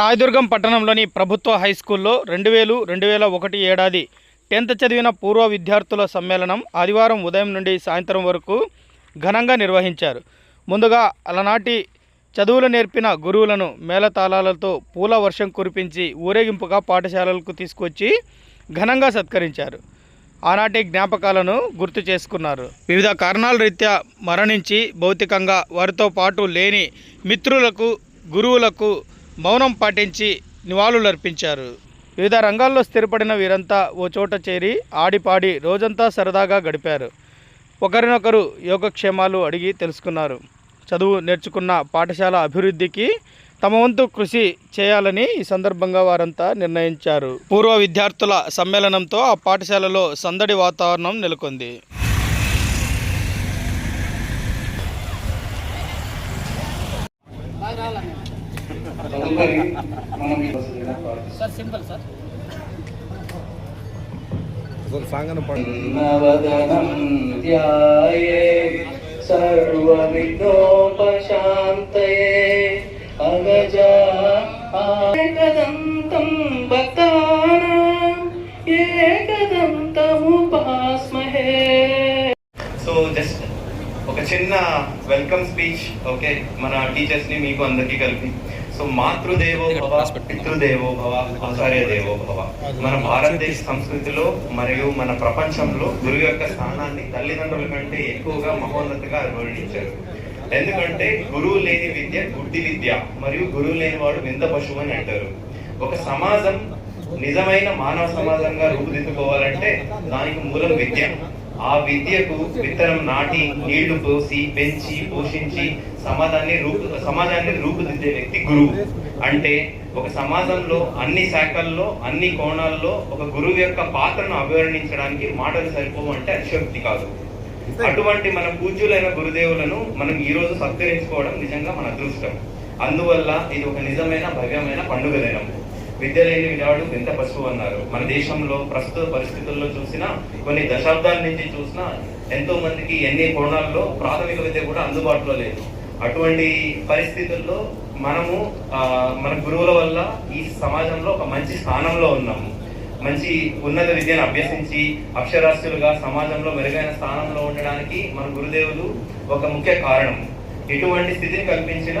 రాయదుర్గం పట్టణంలోని ప్రభుత్వ హై స్కూల్లో రెండు వేలు రెండు వేల ఒకటి ఏడాది టెన్త్ చదివిన పూర్వ విద్యార్థుల సమ్మేళనం ఆదివారం ఉదయం నుండి సాయంత్రం వరకు ఘనంగా నిర్వహించారు. ముందుగా అలనాటి చదువులు నేర్పిన గురువులను మేళతాళాలతో పూల వర్షం కురిపించి ఊరేగింపుగా పాఠశాలలకు తీసుకొచ్చి ఘనంగా సత్కరించారు. ఆనాటి జ్ఞాపకాలను గుర్తు చేసుకున్నారు. వివిధ కారణాల రీత్యా మరణించి భౌతికంగా వారితో పాటు లేని మిత్రులకు గురువులకు మౌనం పాటించి నివాళులర్పించారు. వివిధ రంగాల్లో స్థిరపడిన వీరంతా ఓ చోట చేరి ఆడిపాడి రోజంతా సరదాగా గడిపారు. ఒకరినొకరు యోగక్షేమాలు అడిగి తెలుసుకున్నారు. చదువు నేర్చుకున్న పాఠశాల అభివృద్ధికి తమ వంతు కృషి చేయాలని ఈ సందర్భంగా వారంతా నిర్ణయించారు. పూర్వ విద్యార్థుల సమ్మేళనంతో ఆ పాఠశాలలో సందడి వాతావరణం నెలకొంది. తదుపరి మనం ఈ వసతిగా సార్ సింపుల్ సార్ ఒక సాంగ్ అని పాడు నవదనం ధ్యాయే సర్వవిఘ్నోపశాంతయే అగజా ఏకదంతం భక్తానాం ఏకదంతముపాస్మహే సో జస్ట్ ఒక చిన్న వెల్కమ్ స్పీచ్ ఓకే మన టీచర్స్ ని మీకు అందరికీ కలిపి సో మాతృదేవో భవ పితృదేవో భవ ఆచార్య దేవో భవ. మన భారతదేశ సంస్కృతిలో మరియు మన ప్రపంచంలో గురువు యొక్క స్థానాన్ని తల్లిదండ్రుల కంటే ఎక్కువగా మహోన్నతగా అభివర్ణించారు ఎందుకంటే గురువు లేని విద్య గుడ్డి విద్య మరియు గురువు లేని వాడు వింద పశువు అని అంటారు. ఒక సమాజం నిజమైన మానవ సమాజంగా రూపుదిద్దుకోవాలంటే దానికి మూలం విద్య. ఆ విద్యకు విత్తనం నాటి నీళ్ళు పోసి పెంచి పోషించి సమాజాన్ని రూపు సమాజాన్ని రూపుదిద్దే వ్యక్తి గురువు. అంటే ఒక సమాజంలో అన్ని శాఖల్లో అన్ని కోణాల్లో ఒక గురువు యొక్క పాత్రను అభివర్ణించడానికి మాటలు సరిపోవు అంటే అతిశక్తి కాదు. అటువంటి మన పూజ్యులైన గురుదేవులను మనం ఈ రోజు సత్కరించుకోవడం నిజంగా మన అదృష్టం. అందువల్ల ఇది ఒక నిజమైన భవ్యమైన పండుగ విద్య లేని విడాడు వింత పశువు అన్నారు. మన దేశంలో ప్రస్తుత పరిస్థితుల్లో చూసినా కొన్ని దశాబ్దాల నుంచి చూసినా ఎంతో మందికి ఎన్ని కోణాల్లో ప్రాథమిక విద్య కూడా అందుబాటులో లేదు. అటువంటి పరిస్థితుల్లో మనము మన గురువుల వల్ల ఈ సమాజంలో ఒక మంచి స్థానంలో ఉన్నాము. మంచి ఉన్నత విద్యను అభ్యసించి అక్షరాస్యులుగా సమాజంలో మెరుగైన స్థానంలో ఉండడానికి మన గురుదేవులు ఒక ముఖ్య కారణం. ఎటువంటి స్థితిని కల్పించిన